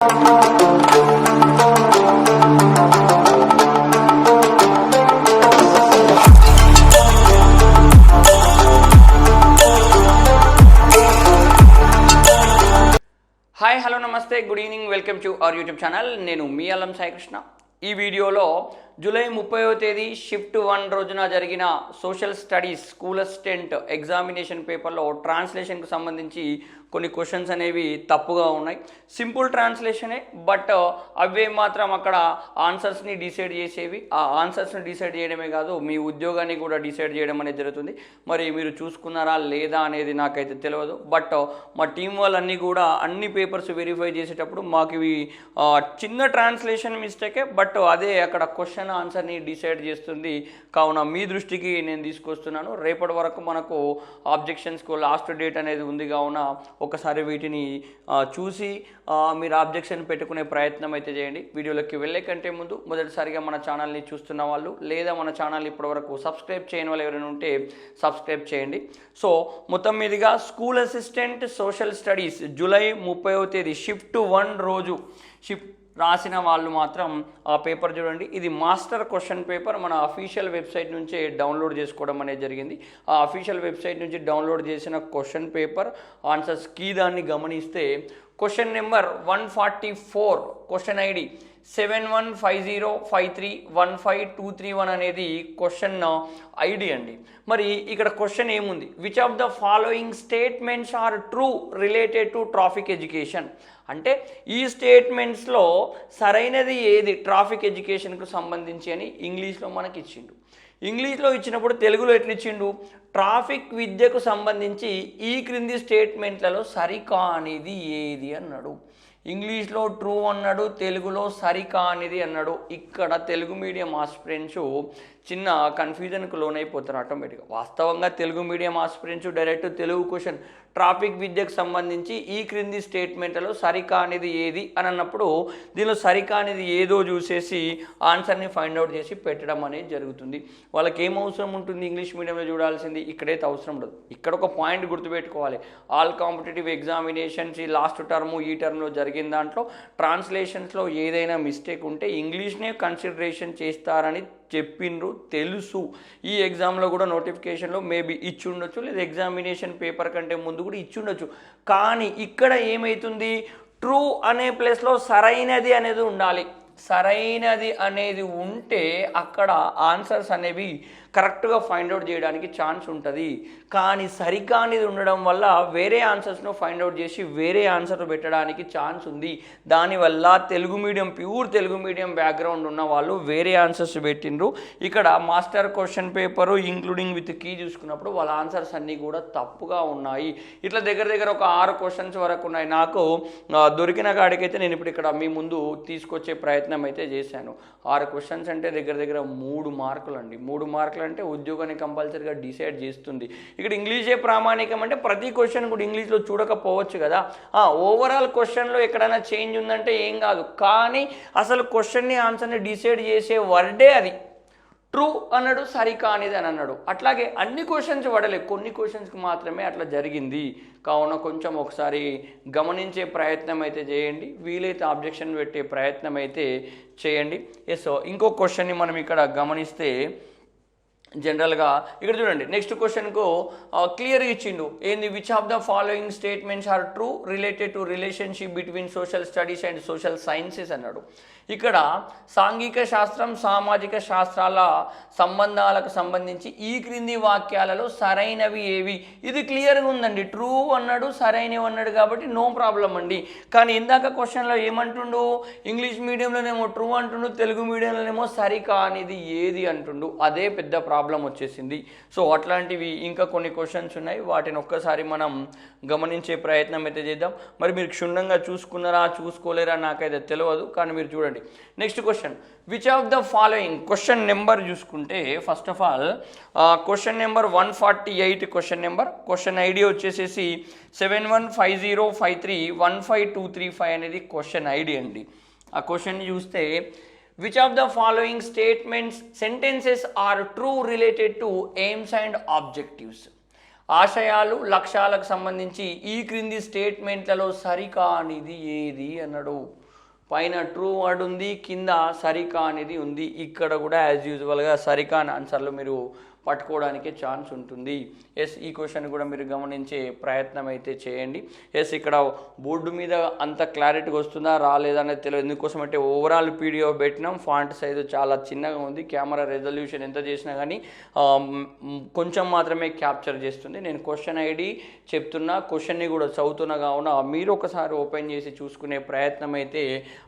Hi hello నమస్తే good evening welcome to our YouTube channel నేను మీ అల్లం సాయికృష్ణ. ఈ వీడియోలో జూలై ముప్పైవ తేదీ షిఫ్ట్ వన్ రోజున జరిగిన social studies school assistant examination పేపర్లో ట్రాన్స్లేషన్కు సంబంధించి కొన్ని క్వశ్చన్స్ అనేవి తప్పుగా ఉన్నాయి. సింపుల్ ట్రాన్స్లేషనే బట్ అవే మాత్రం అక్కడ ఆన్సర్స్ని డిసైడ్ చేసేవి. ఆ ఆన్సర్స్ని డిసైడ్ చేయడమే కాదు మీ ఉద్యోగాన్ని కూడా డిసైడ్ చేయడం అనేది జరుగుతుంది. మరి మీరు చూసుకున్నారా లేదా అనేది నాకైతే తెలియదు బట్ మా టీం వాళ్ళన్నీ కూడా అన్ని పేపర్స్ వెరిఫై చేసేటప్పుడు మాకు ఇవి చిన్న ట్రాన్స్లేషన్ మిస్టేకే బట్ అదే అక్కడ క్వశ్చన్ ఆన్సర్ని డిసైడ్ చేస్తుంది. కావున మీ దృష్టికి నేను తీసుకొస్తున్నాను. రేపటి వరకు మనకు ఆబ్జెక్షన్స్కు లాస్ట్ డేట్ అనేది ఉంది. కావున ఒకసారి వీటిని చూసి మీరు ఆబ్జెక్షన్ పెట్టుకునే ప్రయత్నం అయితే చేయండి. వీడియోలోకి వెళ్ళే కంటే ముందు మొదటిసారిగా మన ఛానల్ని చూస్తున్న వాళ్ళు లేదా మన ఛానల్ ఇప్పటివరకు సబ్స్క్రైబ్ చేయని వాళ్ళు ఎవరైనా ఉంటే సబ్స్క్రైబ్ చేయండి. సో మొత్తం మీదుగా school assistant social studies July ముప్పైవ తేదీ షిఫ్ట్ వన్ రోజు. షిఫ్ట్ రాసిన వాళ్ళు మాత్రం ఆ పేపర్ చూడండి. ఇది మాస్టర్ క్వశ్చన్ పేపర్. మన అఫీషియల్ వెబ్సైట్ నుంచే డౌన్లోడ్ చేసుకోవడం అనేది జరిగింది. ఆ అఫీషియల్ వెబ్సైట్ నుంచి డౌన్లోడ్ చేసిన క్వశ్చన్ పేపర్ ఆన్సర్స్ కీ దాన్ని గమనిస్తే question number one forty four question ID seven one five zero five three one five two three one అనేది క్వశ్చన్ ఐడి అండి. మరి ఇక్కడ క్వశ్చన్ ఏముంది? Which of the following statements are true related to traffic education అంటే ఈ స్టేట్మెంట్స్లో సరైనది ఏది? Traffic ఎడ్యుకేషన్కు సంబంధించి అని ఇంగ్లీష్లో మనకి ఇచ్చిండు ఇంగ్లీష్లో ఇచ్చినప్పుడు తెలుగులో ఎట్లిచ్చిండు? ట్రాఫిక్ విద్యకు సంబంధించి ఈ క్రింది స్టేట్మెంట్లలో సరికానిది ఏది అన్నాడు. ఇంగ్లీష్లో ట్రూ అన్నాడు తెలుగులో సరికానిది అన్నాడు. ఇక్కడ తెలుగు మీడియం ఆస్పిరెంట్స్ చిన్న కన్ఫ్యూజన్కు లోనైపోతారు ఆటోమేటిక్గా. వాస్తవంగా Telugu medium aspirants direct Telugu question traffic విద్యకు సంబంధించి ఈ క్రింది స్టేట్మెంట్లలో సరికానిది ఏది అని అన్నప్పుడు దీనిలో సరికానిది ఏదో చూసేసి ఆన్సర్ని ఫైండ్ అవుట్ చేసి పెట్టడం అనేది జరుగుతుంది. వాళ్ళకి ఏం అవసరం ఉంటుంది ఇంగ్లీష్ మీడియంలో చూడాల్సింది? ఇక్కడైతే అవసరం ఉండదు. ఇక్కడ ఒక పాయింట్ గుర్తుపెట్టుకోవాలి. ఆల్ కాంపిటేటివ్ ఎగ్జామినేషన్స్ ఈ లాస్ట్ టర్మ్ ఈ టర్మ్లో జరిగిన దాంట్లో ట్రాన్స్లేషన్స్లో ఏదైనా మిస్టేక్ ఉంటే ఇంగ్లీష్నే కన్సిడరేషన్ చేస్తారని చెప్పిండ్రు తెలుసు. ఈ ఎగ్జామ్లో కూడా నోటిఫికేషన్లో మేబీ ఇచ్చి ఉండొచ్చు లేదా ఎగ్జామినేషన్ పేపర్ కంటే ముందు కూడా ఇచ్చి ఉండొచ్చు కానీ ఇక్కడ ఏమవుతుంది ట్రూ అనే ప్లేస్లో సరైనది అనేది ఉండాలి. సరైనది అనేది ఉంటే అక్కడ ఆన్సర్స్ అనేవి కరెక్ట్గా ఫైండ్ అవుట్ చేయడానికి ఛాన్స్ ఉంటుంది. కానీ సరికానిది ఉండడం వల్ల వేరే ఆన్సర్స్ను ఫైండ్ అవుట్ చేసి వేరే ఆన్సర్ పెట్టడానికి ఛాన్స్ ఉంది. దానివల్ల Telugu medium pure Telugu medium background ఉన్న వాళ్ళు వేరే ఆన్సర్స్ పెట్టిండ్రు. ఇక్కడ master question paper including with key చూసుకున్నప్పుడు వాళ్ళ ఆన్సర్స్ అన్నీ కూడా తప్పుగా ఉన్నాయి. ఇట్లా దగ్గర దగ్గర ఒక ఆరు క్వశ్చన్స్ వరకు ఉన్నాయి. నాకు దొరికిన కాడికైతే నేను ఇప్పుడు ఇక్కడ మీ ముందు తీసుకొచ్చే ప్రయత్నం అయితే చేశాను. ఆరు క్వశ్చన్స్ అంటే దగ్గర దగ్గర మూడు మార్కులు అండి మూడు మార్కులు అంటే ఉద్యోగాన్ని కంపల్సరీగా డిసైడ్ చేస్తుంది. ఇక్కడ ఇంగ్లీషే ప్రామాణికం అంటే ప్రతి క్వశ్చన్ కూడా ఇంగ్లీష్లో చూడకపోవచ్చు కదా. ఓవరాల్ క్వశ్చన్లో ఎక్కడైనా చేంజ్ ఉందంటే ఏం కాదు. కానీ అసలు క్వశ్చన్ని ఆన్సర్ని డిసైడ్ చేసే వర్డే అది. ట్రూ అన్నాడు సరికానిది అని అన్నాడు. అట్లాగే అన్ని క్వశ్చన్స్ పడలే కొన్ని క్వశ్చన్స్కి మాత్రమే అట్లా జరిగింది. కావున కొంచెం ఒకసారి గమనించే ప్రయత్నం అయితే చేయండి. వీలైతే ఆబ్జెక్షన్ పెట్టే ప్రయత్నం అయితే చేయండి. ఎస్ ఇంకో క్వశ్చన్ని మనం ఇక్కడ గమనిస్తే జనరల్గా ఇక్కడ చూడండి నెక్స్ట్ క్వశ్చన్కు క్లియర్ ఇచ్చిండు. ఏంది which of the following statements are true related to relationship between social studies and social sciences అన్నాడు. ఇక్కడ సాంఘిక శాస్త్రం సామాజిక శాస్త్రాల సంబంధాలకు సంబంధించి ఈ క్రింది వాక్యాలలో సరైనవి ఏవి? ఇది క్లియర్గా ఉందండి. ట్రూ అన్నాడు సరైనవి అన్నాడు కాబట్టి నో ప్రాబ్లం అండి. కానీ ఇందాక క్వశ్చన్లో ఏమంటుండు? ఇంగ్లీష్ మీడియంలోనేమో ట్రూ అంటుండు తెలుగు మీడియంలోనేమో సరికానిది ఏది అంటుండు? అదే పెద్ద ప్రాబ్లం ప్రాబ్లం వచ్చేసింది. సో అట్లాంటివి ఇంకా కొన్ని క్వశ్చన్స్ ఉన్నాయి. వాటిని ఒక్కసారి మనం గమనించే ప్రయత్నం అయితే చేద్దాం. మరి మీరు క్షుణ్ణంగా చూసుకున్నారా చూసుకోలేరా నాకైతే తెలియదు కానీ మీరు చూడండి. Next question which of the following question number చూసుకుంటే first of all question number one forty eight question number question ID వచ్చేసేసి seven one five zero five three one five two three five అనేది question ID అండి. ఆ question చూస్తే which of the following statements sentences are true related to aims and objectives ఆశయాలు లక్ష్యాలకు సంబంధించి ఈ క్రింది స్టేట్మెంట్లలో సరికానిది ఏది అన్నాడు. పైన ట్రూ వర్డ్ ఉంది కింద సరికా అనేది ఉంది. ఇక్కడ కూడా యాజ్ యూజువల్గా సరికా ఆన్సర్లు మీరు పట్టుకోవడానికి ఛాన్స్ ఉంటుంది. ఎస్ ఈ క్వశ్చన్ కూడా మీరు గమనించే ప్రయత్నం అయితే చేయండి. ఎస్ ఇక్కడ బోర్డు మీద అంత క్లారిటీగా వస్తుందా రాలేదా అనేది తెలియదు. ఎందుకోసం అంటే ఓవరాల్ పీడిఎఫ్ పెట్టినాం. ఫాంట్ సైజు చాలా చిన్నగా ఉంది. కెమెరా రెజల్యూషన్ ఎంత చేసినా కానీ కొంచెం మాత్రమే క్యాప్చర్ చేస్తుంది. నేను క్వశ్చన్ ఐడి చెప్తున్నా. క్వశ్చన్ని కూడా చదువుతున్నా కావున మీరు ఒకసారి ఓపెన్ చేసి చూసుకునే ప్రయత్నం అయితే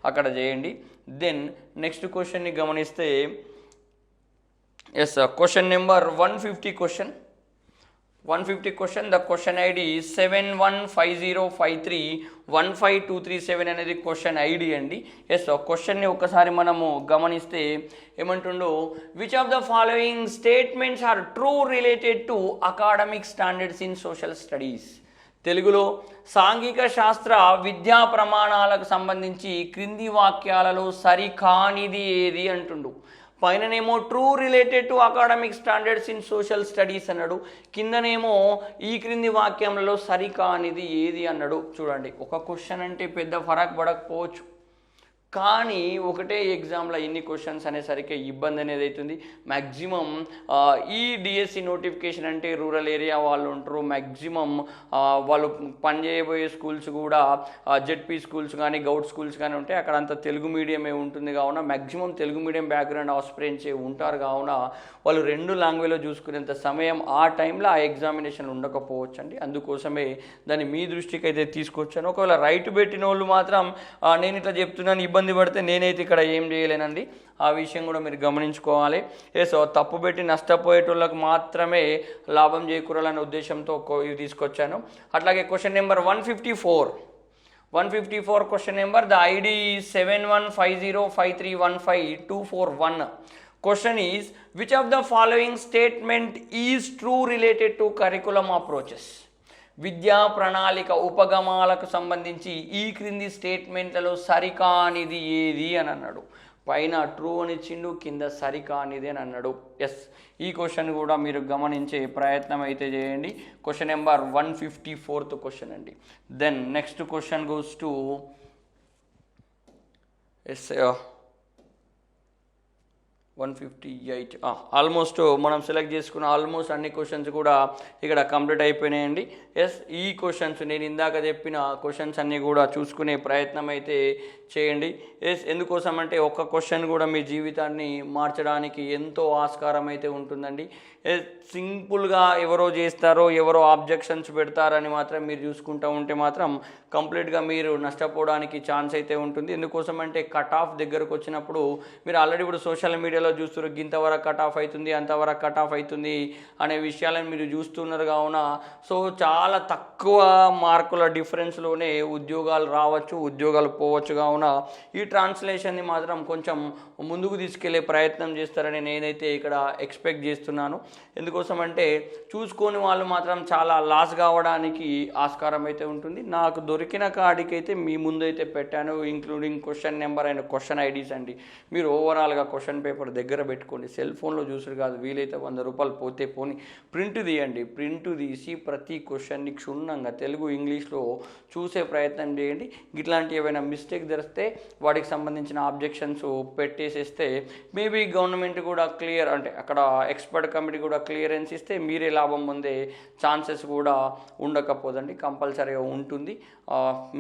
అక్కడ చేయండి. దెన్ నెక్స్ట్ క్వశ్చన్ని గమనిస్తే yes question number one fifty question one fifty question the question ID seven one five zero five three one five two three seven అనేది క్వశ్చన్ ఐడి అండి. ఎస్ క్వశ్చన్ని ఒకసారి మనము గమనిస్తే ఏమంటుండో? Which of the following statements are true related to academic standards in social studies తెలుగులో సాంఘిక శాస్త్ర విద్యా ప్రమాణాలకు సంబంధించి క్రింది వాక్యాలలో సరికానిది ఏది అంటుండు? పైననేమో true related to academic standards in social studies అన్నాడు. కిందనేమో ఈ క్రింది వాక్యంలో సరికానిది ఏది అన్నాడు. చూడండి ఒక క్వశ్చన్ అంటే పెద్ద ఫరక్ పడకపోవచ్చు. కానీ ఒకటే ఎగ్జామ్లో ఎన్ని క్వశ్చన్స్ అనేసరికి ఇబ్బంది అనేది అవుతుంది. మ్యాక్సిమం ఈ డిఎస్సి నోటిఫికేషన్ అంటే రూరల్ ఏరియా వాళ్ళు ఉంటారు. మ్యాక్సిమం వాళ్ళు పనిచేయబోయే స్కూల్స్ కూడా జెడ్పీ స్కూల్స్ కానీ గౌట్ స్కూల్స్ కానీ ఉంటాయి అక్కడ అంత తెలుగు మీడియమే ఉంటుంది కావున మ్యాక్సిమం తెలుగు మీడియం బ్యాక్గ్రౌండ్ ఆస్పిరెంట్సే ఉంటారు కావున వాళ్ళు రెండు లాంగ్వేజ్లో చూసుకునేంత సమయం ఆ టైంలో ఆ ఎగ్జామినేషన్ ఉండకపోవచ్చు అండి అందుకోసమే దాన్ని మీ దృష్టికి అయితే తీసుకొచ్చాను. ఒకవేళ రైట్ పెట్టిన వాళ్ళు మాత్రం నేను ఇట్లా చెప్తున్నాను ఇబ్బంది ఇబ్బంది పడితే నేనైతే ఇక్కడ ఏం చేయలేనండి. ఆ విషయం కూడా మీరు గమనించుకోవాలి. ఏ సో తప్పు పెట్టి నష్టపోయేటోళ్ళకి మాత్రమే లాభం చేకూరాలనే ఉద్దేశంతో ఇవి తీసుకొచ్చాను. అట్లాగే question number one fifty four. One fifty four question number the ID seven one five zero five three one five two four one. Question is which of the following statement is true related to curriculum approaches విద్యా ప్రణాళిక ఉపగమాలకు సంబంధించి ఈ క్రింది స్టేట్మెంట్లలో సరికానిది ఏది అని అన్నాడు. పైన true అని ఇచ్చిండు కింద సరికానిది అని అన్నాడు. ఎస్ ఈ క్వశ్చన్ కూడా మీరు గమనించే ప్రయత్నం అయితే చేయండి. Question number one fifty fourth question అండి then next question goes to S one fifty eight. Almost మనం సెలెక్ట్ చేసుకున్న ఆల్మోస్ట్ అన్ని క్వశ్చన్స్ కూడా ఇక్కడ కంప్లీట్ అయిపోయినాయండి. ఎస్ ఈ క్వశ్చన్స్ నేను ఇందాక చెప్పిన క్వశ్చన్స్ అన్నీ కూడా చూసుకునే ప్రయత్నం అయితే చేయండి. ఎస్ ఎందుకోసం అంటే ఒక్క క్వశ్చన్ కూడా మీ జీవితాన్ని మార్చడానికి ఎంతో ఆస్కారం అయితే ఉంటుందండి. ఎస్ సింపుల్గా ఎవరో చేస్తారో ఎవరో ఆబ్జెక్షన్స్ పెడతారని మాత్రం మీరు చూసుకుంటూ ఉంటే మాత్రం కంప్లీట్గా మీరు నష్టపోవడానికి ఛాన్స్ అయితే ఉంటుంది. ఎందుకోసం అంటే కట్ ఆఫ్ దగ్గరకు వచ్చినప్పుడు మీరు ఆల్రెడీ ఇప్పుడు సోషల్ మీడియాలో చూస్తున్నారు ఇంతవరకు కట్ ఆఫ్ అవుతుంది అంతవరకు కట్ ఆఫ్ అవుతుంది అనే విషయాలను మీరు చూస్తున్నారు కావున. సో చాలా తక్కువ మార్కుల డిఫరెన్స్లోనే ఉద్యోగాలు రావచ్చు ఉద్యోగాలు పోవచ్చు కావున. ఈ ట్రాన్స్లేషన్ని మాత్రం కొంచెం ముందుకు తీసుకెళ్ళే ప్రయత్నం చేస్తారని నేనైతే ఇక్కడ ఎక్స్పెక్ట్ చేస్తున్నాను. ఎందుకోసం అంటే చూసుకొని వాళ్ళు మాత్రం చాలా లాస్ కావడానికి ఆస్కారం అయితే ఉంటుంది. నాకు దొరికిన కాడికైతే మీ ముందు అయితే పెట్టాను including question number and question IDs అండి. మీరు ఓవరాల్గా క్వశ్చన్ పేపర్ దగ్గర పెట్టుకోండి. సెల్ ఫోన్లో చూసుడు కాదు వీలైతే వంద రూపాయలు పోతే పోని. ప్రింట్ తీయండి. ప్రింట్ తీసి ప్రతి క్వశ్చన్ని క్షుణ్ణంగా తెలుగు ఇంగ్లీష్లో చూసే ప్రయత్నం చేయండి. ఇట్లాంటి ఏవైనా మిస్టేక్ తెరిస్తే వాటికి సంబంధించిన ఆబ్జెక్షన్స్ పెట్టేసేస్తే మేబీ గవర్నమెంట్ కూడా క్లియర్ అంటే అక్కడ ఎక్స్పర్ట్ కమిటీ కూడా క్లియరెన్స్ ఇస్తే మీరే లాభం పొందే ఛాన్సెస్ కూడా ఉండకపోదండి. కంపల్సరీగా ఉంటుంది.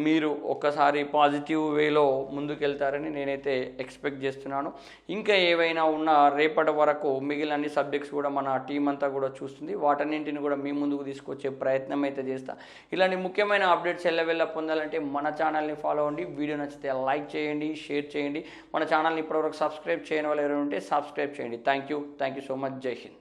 మీరు ఒక్కసారి పాజిటివ్ వేలో ముందుకెళ్తారని నేనైతే ఎక్స్పెక్ట్ చేస్తున్నాను. ఇంకా ఏవైనా ఏవైనా ఉన్న రేపటి వరకు మిగిలిన అన్ని సబ్జెక్ట్స్ కూడా మన టీం అంతా కూడా చూస్తుంది. వాటన్నింటిని కూడా మీ ముందుకు తీసుకొచ్చే ప్రయత్నం అయితే చేస్తా. ఇలాంటి ముఖ్యమైన అప్డేట్స్ ఎల్లవెల్ల పొందాలంటే మన ఛానల్ని ఫాలో అవ్వండి. వీడియో నచ్చితే లైక్ చేయండి షేర్ చేయండి. మన ఛానల్ని ఇప్పటివరకు సబ్స్క్రైబ్ చేయని వాళ్ళు ఎవరైనా ఉంటే సబ్స్క్రైబ్ చేయండి. Thank you thank you so much జై హింద్